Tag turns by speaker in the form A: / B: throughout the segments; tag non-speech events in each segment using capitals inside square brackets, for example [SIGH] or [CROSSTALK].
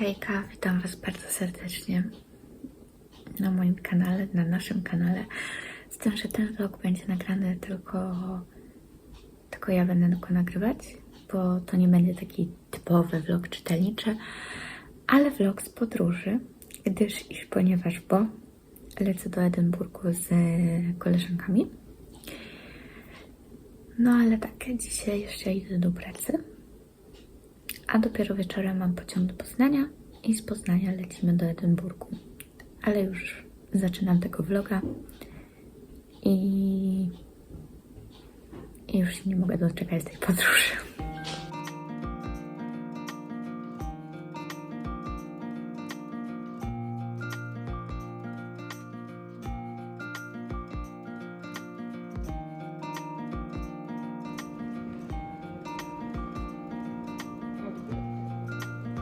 A: Hejka, witam Was bardzo serdecznie na moim kanale, na naszym kanale. Z tym, że ten vlog będzie nagrany tylko, tylko ja będę go nagrywać, bo to nie będzie taki typowy vlog czytelniczy, ale vlog z podróży, gdyż iż ponieważ, bo lecę do Edynburgu z koleżankami. No ale tak, dzisiaj jeszcze idę do pracy. A dopiero wieczorem mam pociąg do Poznania i z Poznania lecimy do Edynburgu. Ale już zaczynam tego vloga i, i już nie mogę doczekać tej podróży.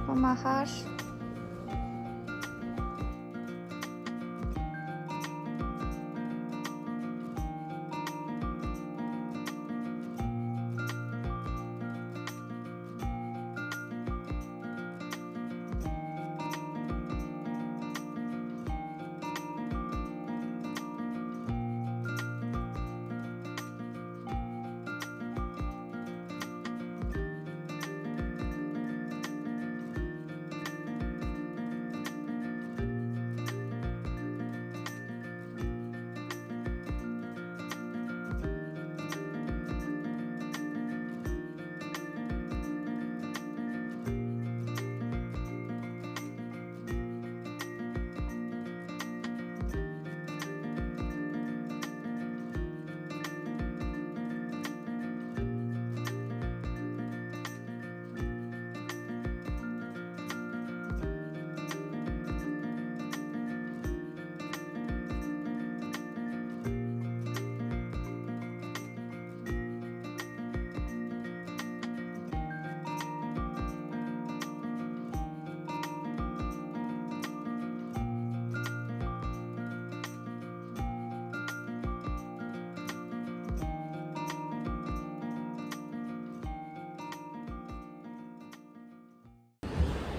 A: Pomachasz?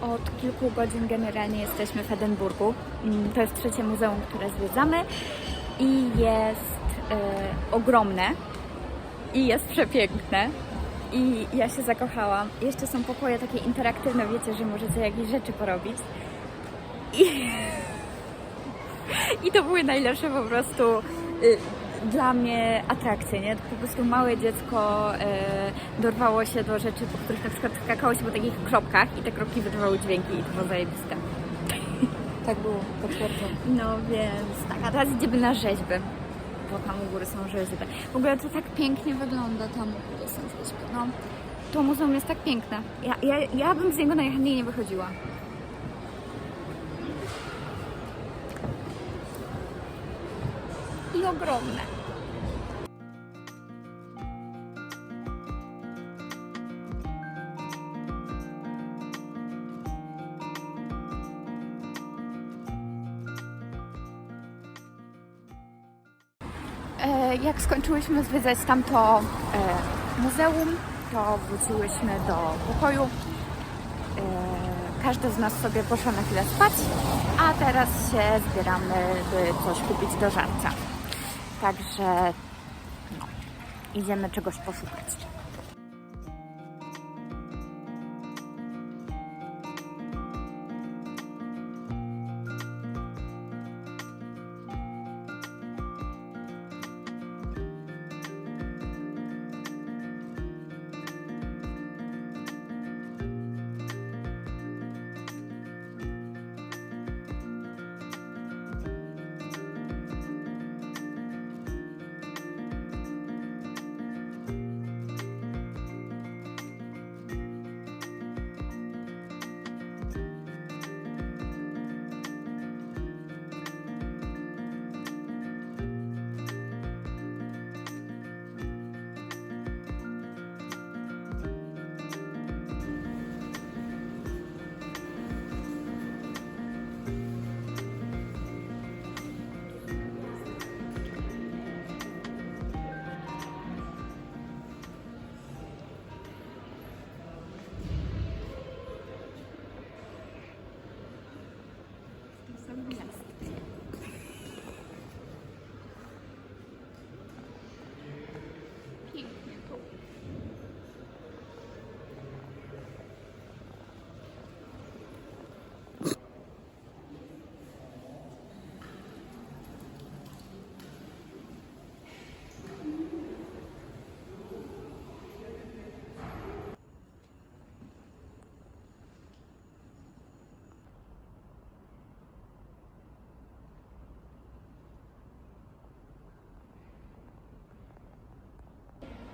A: Od kilku godzin generalnie jesteśmy w Edynburgu. Mm, To jest trzecie muzeum, które zwiedzamy i jest e, ogromne i jest przepiękne. I ja się zakochałam. Jeszcze są pokoje takie interaktywne, wiecie, że możecie jakieś rzeczy porobić. I, [LAUGHS] I to były najlepsze po prostu y, dla mnie atrakcje, nie? Po prostu małe dziecko e, dorwało się do rzeczy, po których na przykład skakało się po takich kropkach i te kropki wydawały dźwięki i to było zajebiste. [LAUGHS]
B: Tak było, potwierdzam.
A: No więc tak, a teraz idziemy na rzeźby, bo tam u góry są rzeźby. W ogóle to tak pięknie wygląda, tam u góry są rzeźby. No, to muzeum jest tak piękne. Ja, ja, ja bym z niego najchętniej nie wychodziła. I ogromne. E, Jak skończyłyśmy zwiedzać tamto e, muzeum, to wróciłyśmy do pokoju. E, Każdy z nas sobie poszła na chwilę spać, a teraz się zbieramy, by coś kupić do żarcia. Także no, idziemy czegoś poszukać.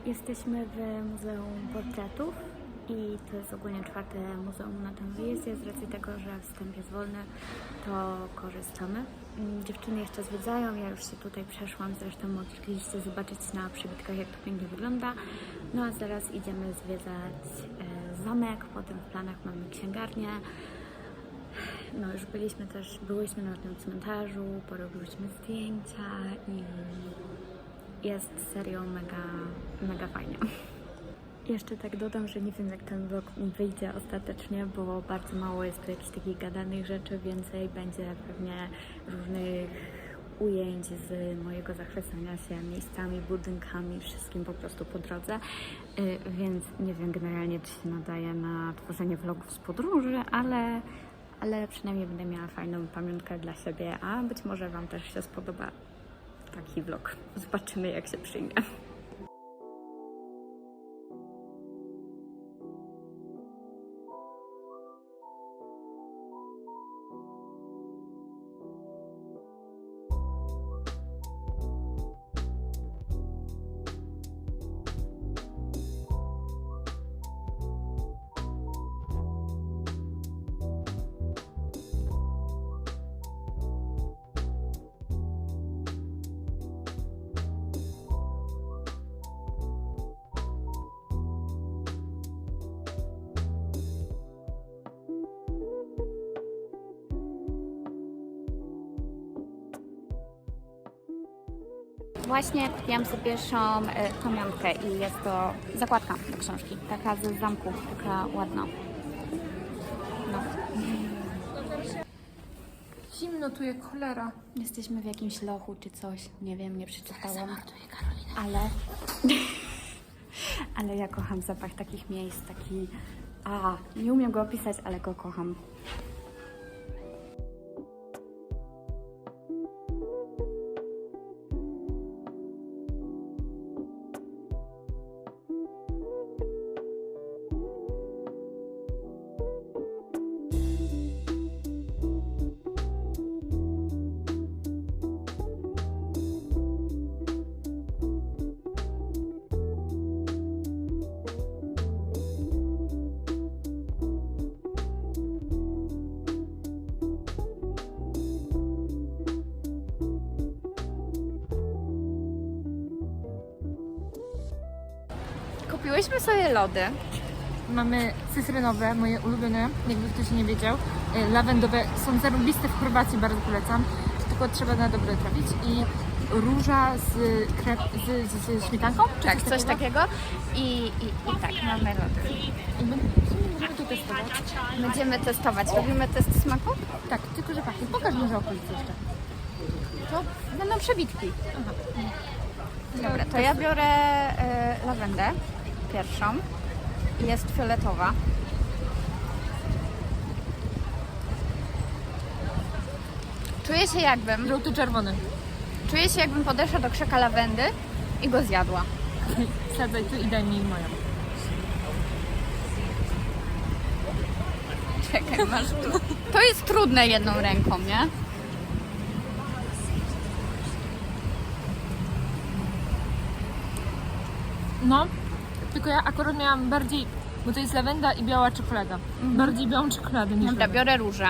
A: Jesteśmy w Muzeum Portretów i to jest ogólnie czwarte muzeum na tym wyjeździe. Z racji tego, że wstęp jest wolny, to korzystamy. Mm, Dziewczyny jeszcze zwiedzają, ja już się tutaj przeszłam, zresztą mogliście zobaczyć na przybitkach, jak to pięknie wygląda. No a zaraz idziemy zwiedzać e, zamek, potem w planach mamy księgarnię. No już byliśmy też, byłyśmy na tym cmentarzu, porobiłyśmy zdjęcia i jest serio mega, mega fajnie. [LAUGHS] Jeszcze tak dodam, że nie wiem jak ten vlog wyjdzie ostatecznie, bo bardzo mało jest tu jakichś takich gadanych rzeczy, więcej będzie pewnie różnych ujęć z mojego zachwycania się miejscami, budynkami, wszystkim po prostu po drodze, Y, więc nie wiem generalnie czy się nadaje na tworzenie vlogów z podróży, ale, ale przynajmniej będę miała fajną pamiątkę dla siebie, a być może Wam też się spodoba taki vlog. Zobaczymy jak się przyjmie. Właśnie kupiłam sobie pierwszą e, pamiątkę i jest to zakładka do książki, taka ze zamku, taka ładna. No.
B: Zimno tu jak cholera.
A: Jesteśmy w jakimś lochu czy coś, nie wiem, nie przeczytałam. Ale, [LAUGHS] ale ja kocham zapach takich miejsc, taki... A, nie umiem go opisać, ale go kocham. Kupiłyśmy sobie lody.
B: Mamy cytrynowe, moje ulubione, jakby ktoś nie wiedział. Y, Lawendowe są zarąbiste w Chorwacji, bardzo polecam. Tylko trzeba na dobre trafić. I róża z, krep, z, z, z śmietanką? Czy
A: Tak, coś takiego. I, i, i tak, mamy lody.
B: I to testować.
A: Będziemy testować. Robimy test smaku?
B: Tak, tylko że pachnie. Pokaż może okolice jeszcze.
A: To będą przebitki.
B: Aha.
A: Dobra, to ja biorę e, lawendę pierwszą. Jest fioletowa. Czuję się jakbym,
B: Żółty-czerwony.
A: czuję się jakbym podeszła do krzaka lawendy i go zjadła.
B: Sadzaj tu i daj mi moją.
A: Czekaj, masz tu. To jest trudne jedną ręką, nie?
B: No, tylko ja akurat miałam bardziej, bo to jest lawenda i biała czekolada. Bardziej białą czekoladę niż
A: Dobra,
B: lawenda.
A: biorę różę.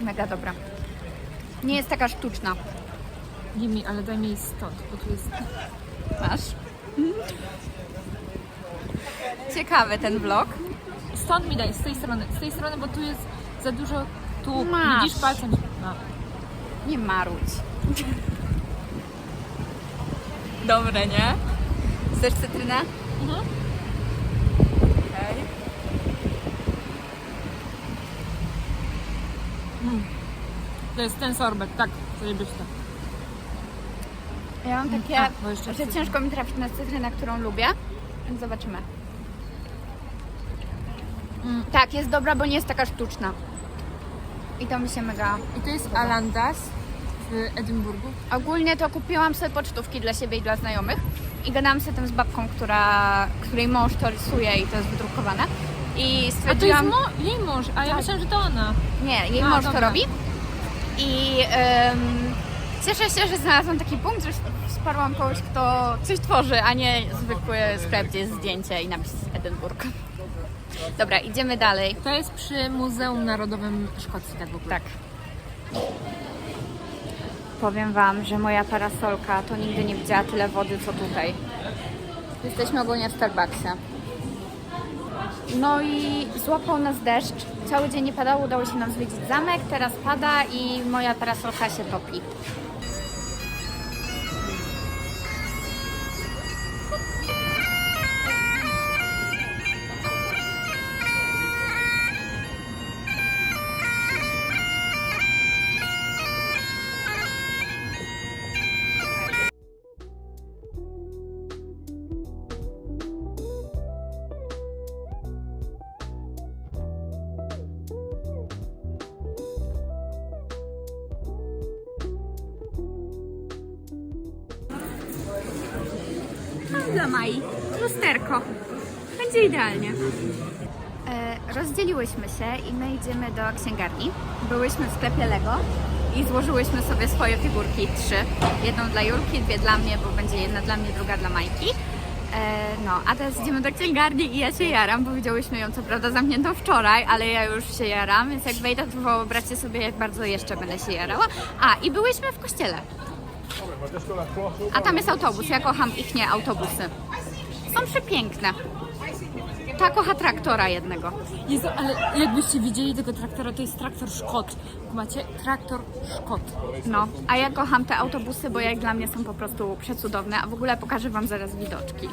A: Mega dobra. Nie jest taka sztuczna.
B: Gimi, ale daj mi stąd, bo tu jest...
A: Masz. Ciekawy ten vlog.
B: Stąd mi daj, z tej strony, z tej strony, bo tu jest za dużo, tu
A: Masz.
B: widzisz palcem. No.
A: Nie marudź. [LAUGHS] Dobre, nie? Chcesz cytrynę?
B: Mhm.
A: Okej.
B: To jest ten sorbet, tak, zajebiście.
A: Ja mam takie,
B: A, bo jeszcze
A: że
B: cytrynę.
A: ciężko mi trafić na cytrynę, którą lubię. Więc zobaczymy.
B: Mm.
A: Tak, jest dobra, bo nie jest taka sztuczna. I to mi się mega...
B: I to jest Alandas w Edynburgu.
A: Ogólnie to kupiłam sobie pocztówki dla siebie i dla znajomych i gadałam sobie tym z babką, która, której mąż to rysuje i to jest wydrukowane. I
B: A to jest
A: stwierdziłam...
B: mo- jej mąż, a ja myślałam, że to ona.
A: Nie, jej
B: A,
A: mąż
B: dobra.
A: to robi. I em, cieszę się, że znalazłam taki punkt, że wsparłam kogoś, kto coś tworzy, a nie zwykły sklep, gdzie jest zdjęcie i napis Edynburg. Dobra, idziemy dalej.
B: To jest przy Muzeum Narodowym Szkocji, tak w ogóle.
A: Tak. Powiem Wam, że moja parasolka to nigdy nie widziała tyle wody, co tutaj. Jesteśmy ogólnie w Starbucksie. No i złapał nas deszcz. Cały dzień nie padało, udało się nam zwiedzić zamek. Teraz pada i moja parasolka się topi. Dla Mai. Lusterko. Będzie idealnie. E, rozdzieliłyśmy się i my idziemy do księgarni. Byłyśmy w sklepie Lego i złożyłyśmy sobie swoje figurki, trzy. Jedną dla Julki, dwie dla mnie, bo będzie jedna dla mnie, druga dla Majki. E, no, a teraz idziemy do księgarni i ja się jaram, bo widziałyśmy ją co prawda zamkniętą wczoraj, ale ja już się jaram, więc jak wejdę, to wyobraźcie sobie, jak bardzo jeszcze będę się jarała. A, i byłyśmy w kościele. A tam jest autobus, ja kocham ich nie autobusy. Są przepiękne. Ta kocha traktora jednego.
B: Jezu, ale jakbyście widzieli tego traktora, to jest traktor Szkot. Macie? Traktor Szkot.
A: No, a ja kocham te autobusy, bo jak dla mnie są po prostu przecudowne. A w ogóle pokażę Wam zaraz widoczki.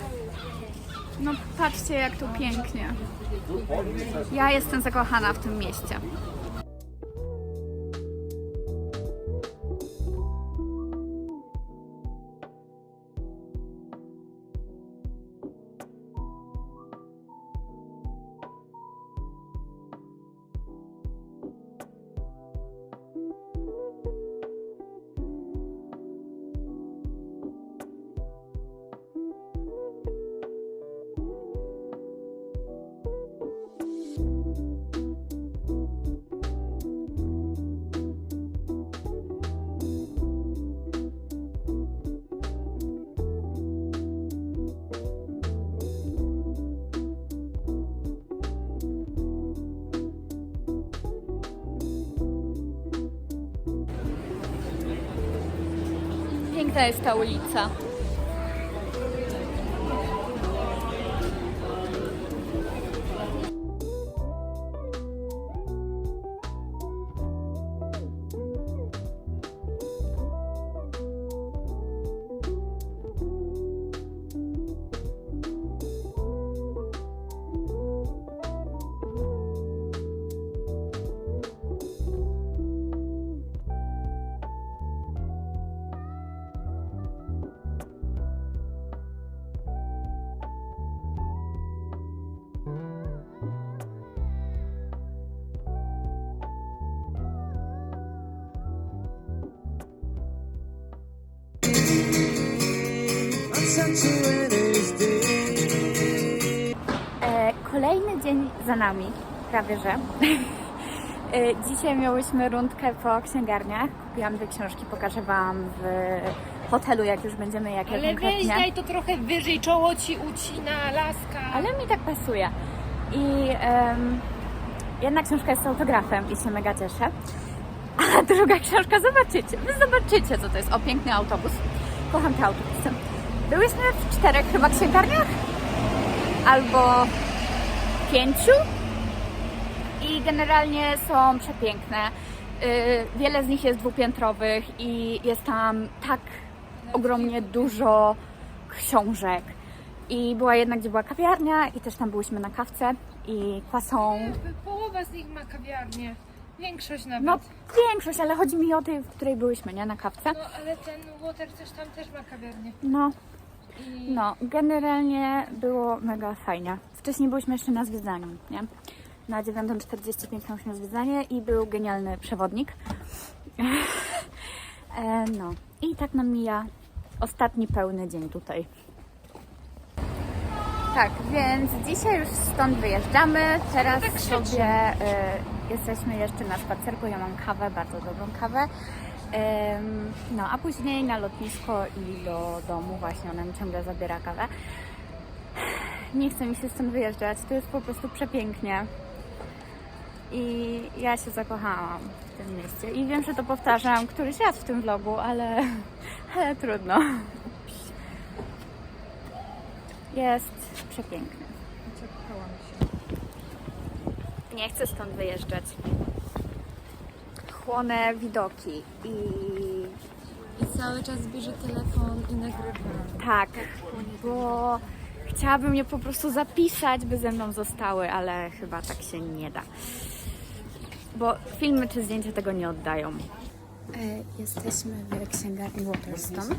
A: No patrzcie jak tu pięknie. Ja jestem zakochana w tym mieście. Piękna jest ta ulica. Kolejny dzień za nami, prawie że. E, [LAUGHS] Dzisiaj miałyśmy rundkę po księgarniach. Kupiłam dwie książki, pokażę Wam w hotelu, jak już będziemy, jakie
B: Ale weź daj to trochę wyżej, czoło ci ucina, laska.
A: Ale mi tak pasuje. I em, jedna książka jest z autografem i się mega cieszę. A druga książka, zobaczycie, wy zobaczycie, co to jest. O, piękny autobus. Kocham te autobusy. Byłyśmy w czterech chyba księgarniach? Albo pięciu? I generalnie są przepiękne. Y, Wiele z nich jest dwupiętrowych i jest tam tak ogromnie dużo książek. I była jedna, gdzie była kawiarnia i też tam byłyśmy na kawce i croissant.
B: Połowa z nich ma kawiarnię. Większość nawet.
A: No większość, ale chodzi mi o tej, w której byłyśmy, nie? Na kawce.
B: No, ale ten Water coś tam też ma kawiarnię.
A: No,
B: I
A: no, generalnie było mega fajnie. Wcześniej byliśmy jeszcze na zwiedzaniu, nie? Na 9.45 mieliśmy zwiedzanie i był genialny przewodnik. [LAUGHS] e, no, i tak nam mija ostatni pełny dzień tutaj. Tak, więc dzisiaj już stąd wyjeżdżamy. Teraz
B: tak
A: sobie y, jesteśmy jeszcze na spacerku. Ja mam kawę, bardzo dobrą kawę. No, a później na lotnisko i do domu. Właśnie ona mi ciągle zabiera kawę. Nie chce mi się stąd wyjeżdżać. To jest po prostu przepięknie. I ja się zakochałam w tym mieście. I wiem, że to powtarzam któryś raz w tym vlogu, ale, [LAUGHS] ale trudno. Jest przepiękny. Nie chcę stąd wyjeżdżać. Chłonę widoki i
B: I cały czas bierze telefon i nagrywa.
A: tak, bo chciałabym je po prostu zapisać, by ze mną zostały, ale chyba tak się nie da. Bo filmy czy zdjęcia tego nie oddają. E, Jesteśmy w księgarni Waterstone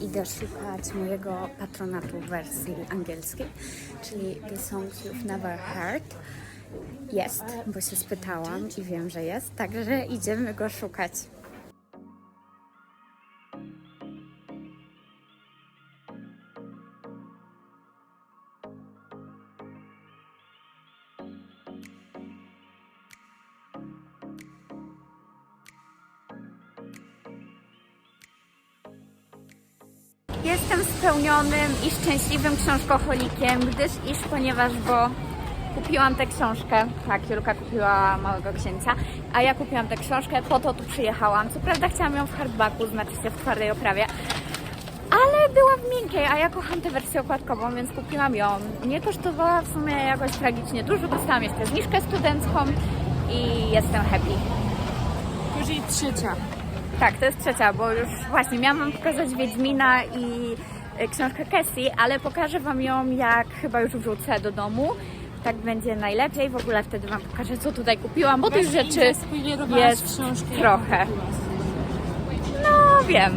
A: i idę szukać mojego patronatu w wersji angielskiej, czyli The Songs You've Never Heard. Jest, bo się spytałam i wiem, że jest, także idziemy go szukać. Jestem spełnionym i szczęśliwym książkoholikiem, gdyż iż ponieważ, bo kupiłam tę książkę, tak, Julka kupiła Małego Księcia, a ja kupiłam tę książkę, po to tu przyjechałam. Co prawda chciałam ją w hardbacku, znaczy się w twardej oprawie, ale była w miękkiej, a ja kocham tę wersję okładkową, więc kupiłam ją. Nie kosztowała w sumie jakoś tragicznie dużo, dostałam jeszcze zniżkę studencką i jestem happy.
B: Później trzecia.
A: Tak, to jest trzecia, bo już właśnie miałam Wam pokazać Wiedźmina i e, książkę Cassie, ale pokażę Wam ją jak chyba już wrócę do domu. Tak będzie najlepiej. W ogóle wtedy Wam pokażę, co tutaj kupiłam, bo tych rzeczy jest trochę. No wiem,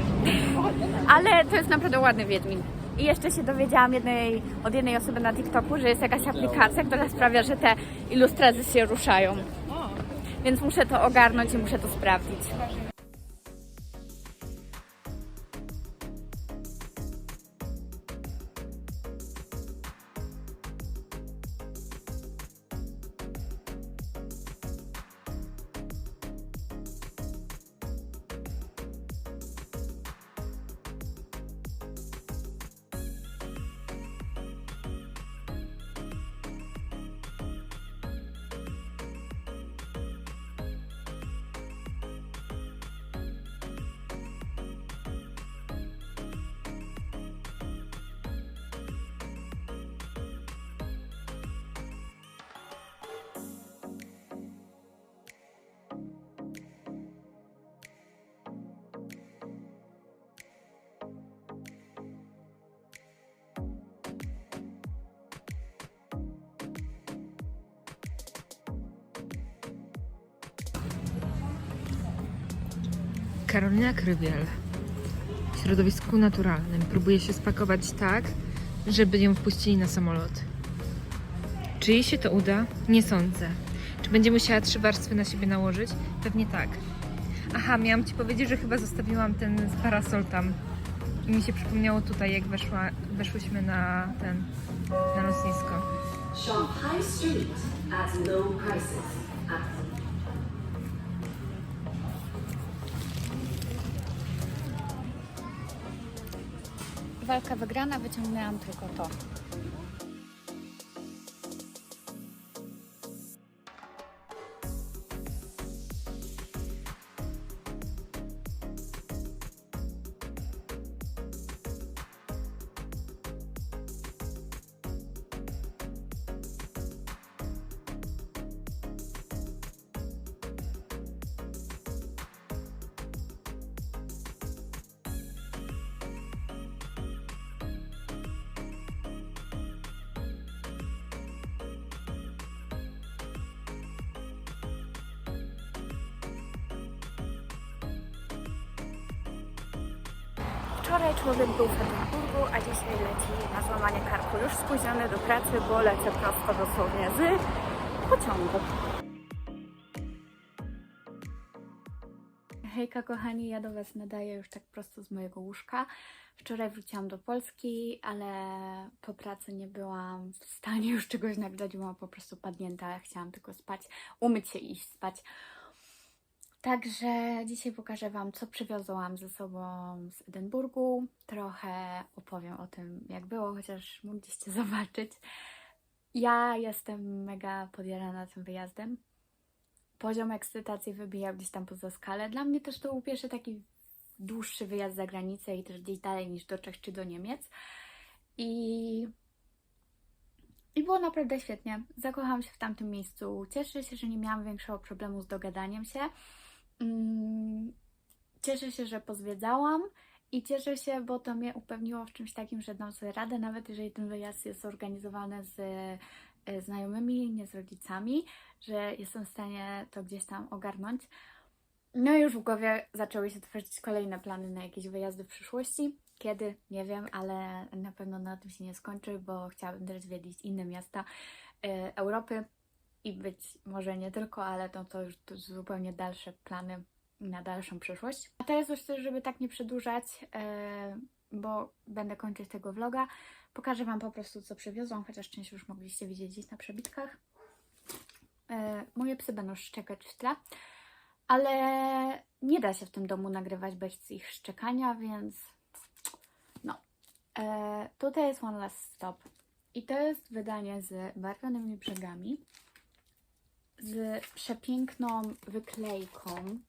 A: ale to jest naprawdę ładny Wiedźmin. I jeszcze się dowiedziałam jednej, od jednej osoby na TikToku, że jest jakaś aplikacja, która sprawia, że te ilustracje się ruszają. Więc muszę to ogarnąć i muszę to sprawdzić.
B: Karolina Krywiel w środowisku naturalnym próbuje się spakować tak, żeby ją wpuścili na samolot. Czy jej się to uda? Nie sądzę. Czy będzie musiała trzy warstwy na siebie nałożyć? Pewnie tak. Aha, miałam Ci powiedzieć, że chyba zostawiłam ten parasol tam. I mi się przypomniało tutaj, jak weszła, weszłyśmy na ten, na lotnisko.
C: Shop High Street at low prices.
A: Walka wygrana, wyciągnęłam tylko to. Wczoraj człowiek był w Edynburgu, a dzisiaj leci na złamanie karku. Już spóźniony do pracy, bo lecę prosto dosłownie z pociągu. Hejka kochani, ja do Was nadaję już tak prosto z mojego łóżka. Wczoraj wróciłam do Polski, ale po pracy nie byłam w stanie już czegoś nagrać, byłam po prostu padnięta, chciałam tylko spać, umyć się i iść spać. Także dzisiaj pokażę Wam, co przywiozłam ze sobą z Edynburgu. Trochę opowiem o tym, jak było, chociaż mogliście [LAUGHS] zobaczyć. Ja jestem mega podjarana tym wyjazdem. Poziom ekscytacji wybija gdzieś tam poza skalę. Dla mnie też to był pierwszy taki dłuższy wyjazd za granicę i też gdzieś dalej niż do Czech czy do Niemiec. I, I było naprawdę świetnie. Zakochałam się w tamtym miejscu. Cieszę się, że nie miałam większego problemu z dogadaniem się. Mm, Cieszę się, że pozwiedzałam i cieszę się, bo to mnie upewniło w czymś takim, że dam sobie radę, nawet jeżeli ten wyjazd jest zorganizowany z e, znajomymi, nie z rodzicami, że jestem w stanie to gdzieś tam ogarnąć. No i już w głowie zaczęły się tworzyć kolejne plany na jakieś wyjazdy w przyszłości. Kiedy? Nie wiem, ale na pewno na tym się nie skończy, bo chciałabym też zwiedzić inne miasta e, Europy i być może nie tylko, ale to, to już to zupełnie dalsze plany na dalszą przyszłość. A teraz już też, żeby tak nie przedłużać, e, bo będę kończyć tego vloga, pokażę Wam po prostu, co przywiozłam, chociaż część już mogliście widzieć gdzieś na przebitkach. E, moje psy będą szczekać w tle, ale nie da się w tym domu nagrywać bez ich szczekania, więc no. E, tutaj jest One Last Stop i to jest wydanie z barwionymi brzegami, z przepiękną wyklejką.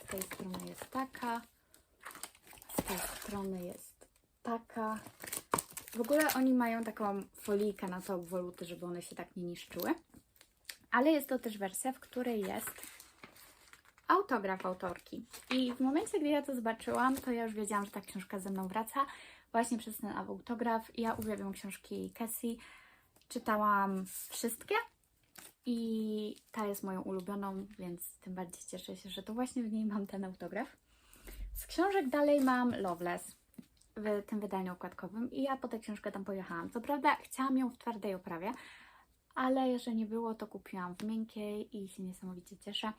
A: Z tej strony jest taka, z tej strony jest taka. W ogóle oni mają taką folijkę na to obwoluty, żeby one się tak nie niszczyły. Ale jest to też wersja, w której jest autograf autorki. I w momencie, gdy ja to zobaczyłam, to ja już wiedziałam, że ta książka ze mną wraca właśnie przez ten autograf. Ja uwielbiam książki Cassie. Czytałam wszystkie i ta jest moją ulubioną, więc tym bardziej cieszę się, że to właśnie w niej mam ten autograf. Z książek dalej mam Loveless w tym wydaniu okładkowym i ja po tę książkę tam pojechałam. Co prawda chciałam ją w twardej oprawie, ale jeżeli nie było, to kupiłam w miękkiej i się niesamowicie cieszę.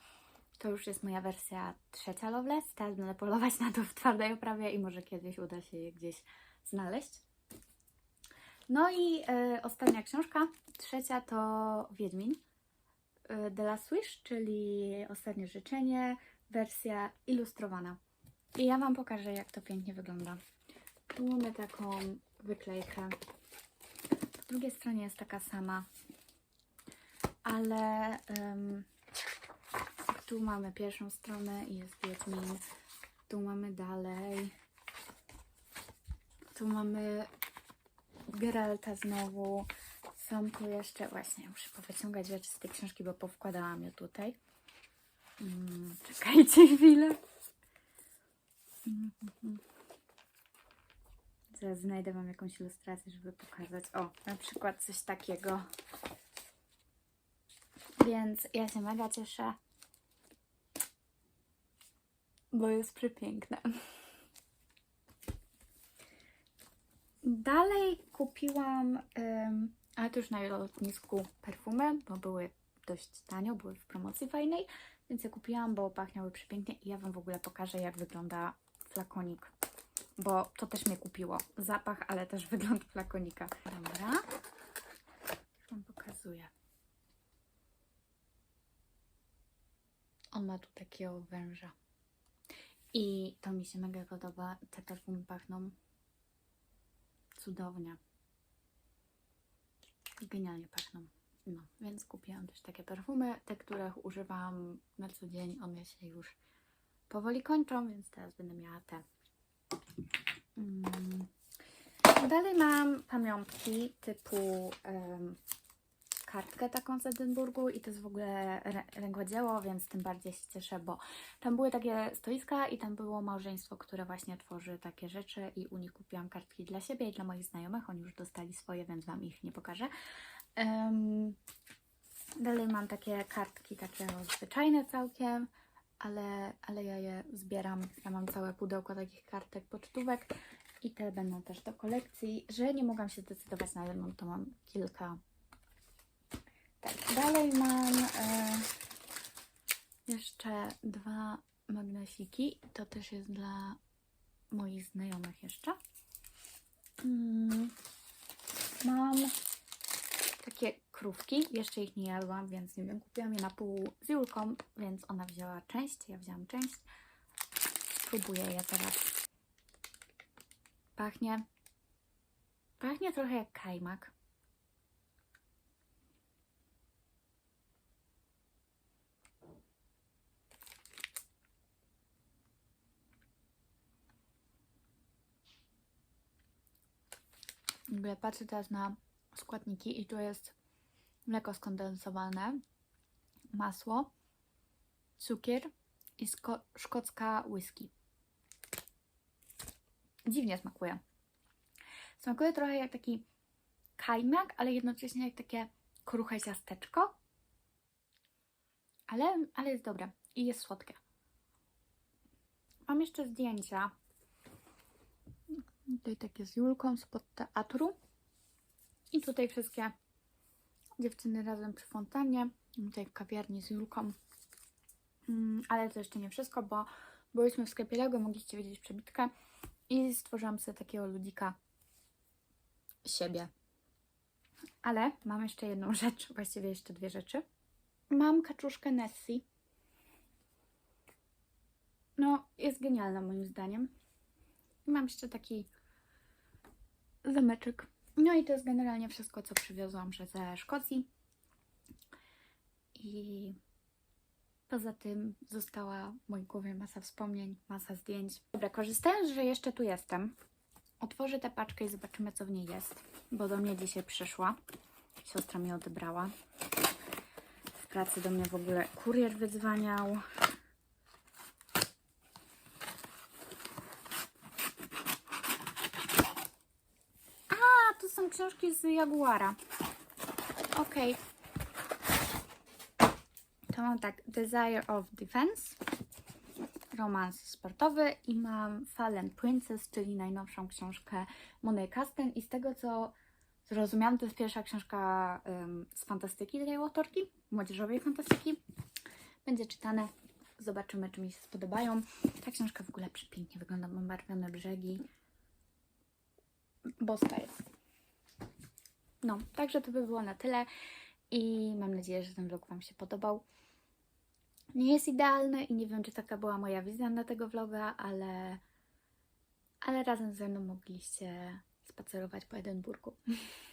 A: To już jest moja wersja trzecia Loveless. Teraz będę polować na to w twardej oprawie i może kiedyś uda się je gdzieś znaleźć. No i e, ostatnia książka, trzecia to Wiedźmin. E, The Last Wish, czyli Ostatnie Życzenie, wersja ilustrowana. I ja Wam pokażę, jak to pięknie wygląda. Tu mamy taką wyklejkę. Po drugiej stronie jest taka sama, ale em, tu mamy pierwszą stronę i jest Wiedźmin. Tu mamy dalej. Tu mamy Geralta znowu. Są tu jeszcze, właśnie, muszę powyciągać rzeczy z tej książki, bo powkładałam je tutaj. Mm, czekajcie chwilę. Zaraz znajdę Wam jakąś ilustrację, żeby pokazać. O, na przykład coś takiego. Więc ja się mega cieszę, bo jest przepiękne. Dalej kupiłam, ale to już na lotnisku perfumy, bo były dość tanio, były w promocji fajnej, więc je kupiłam, bo pachniały przepięknie i ja Wam w ogóle pokażę, jak wygląda flakonik, bo to też mnie kupiło. Zapach, ale też [LAUGHS] wygląd flakonika. Dobra, już Wam pokazuję. On ma tu takiego węża. I to mi się mega podoba. Te perfumy pachną cudownie. Genialnie pachną. No, więc kupiłam też takie perfumy. Te, których używam na co dzień, one się już powoli kończą, więc teraz będę miała te. Mm. Dalej mam pamiątki typu em, kartkę taką z Edynburgu i to jest w ogóle rę- rękodzieło, więc tym bardziej się cieszę, bo tam były takie stoiska i tam było małżeństwo, które właśnie tworzy takie rzeczy i u nich kupiłam kartki dla siebie i dla moich znajomych. Oni już dostali swoje, więc Wam ich nie pokażę. Em, dalej mam takie kartki, takie zwyczajne całkiem, ale, ale ja je zbieram. Ja mam całe pudełko takich kartek pocztówek i te będą też do kolekcji. Że nie mogłam się zdecydować na jedną, to mam kilka tak, dalej mam e, jeszcze dwa magnesiki. To też jest dla moich znajomych jeszcze. Mm, Mam takie krówki. Jeszcze ich nie jadłam, więc nie wiem. Kupiłam je na pół z Julką, więc ona wzięła część, ja wzięłam część. Spróbuję je teraz. Pachnie. Pachnie trochę jak kajmak. Jakby ja patrzę teraz na składniki i tu jest mleko skondensowane, masło, cukier i szkocka whisky. Dziwnie smakuje. Smakuje trochę jak taki kajmak, ale jednocześnie jak takie kruche ciasteczko. Ale, ale jest dobre i jest słodkie. Mam jeszcze zdjęcia. Tutaj takie z Julką spod teatru. I tutaj wszystkie dziewczyny razem przy fontannie. Tutaj w kawiarni z Julką. Mm, ale to jeszcze nie wszystko, bo byliśmy w sklepie Lego, mogliście widzieć przebitkę. I stworzyłam sobie takiego ludzika siebie. Ale mam jeszcze jedną [LAUGHS] rzecz, właściwie jeszcze dwie rzeczy. Mam kaczuszkę Nessie. No, jest genialna moim zdaniem. I mam jeszcze taki zameczek. No i to jest generalnie wszystko, co przywiozłam ze Szkocji. I poza tym została w mojej głowie masa wspomnień, masa zdjęć. Dobra, korzystając, że jeszcze tu jestem, otworzę tę paczkę i zobaczymy, co w niej jest. Bo do mnie dzisiaj przyszła. Siostra mnie odebrała. W pracy do mnie w ogóle kurier wydzwaniał. A, to są książki z Jaguara. Okej. To mam tak, Desire of Defense, romans sportowy i mam Fallen Princess, czyli najnowszą książkę Mony Kasten i z tego co zrozumiałam, to jest pierwsza książka ym, z fantastyki tej autorki, młodzieżowej fantastyki. Będzie czytane, zobaczymy czy mi się spodobają. Ta książka w ogóle przepięknie wygląda, mam barwione brzegi. Boska jest. No, także to by było na tyle i mam nadzieję, że ten vlog Wam się podobał. Nie jest idealny i nie wiem, czy taka była moja wizja na tego vloga, ale, ale razem ze mną mogliście spacerować po Edynburgu. [LAUGHS]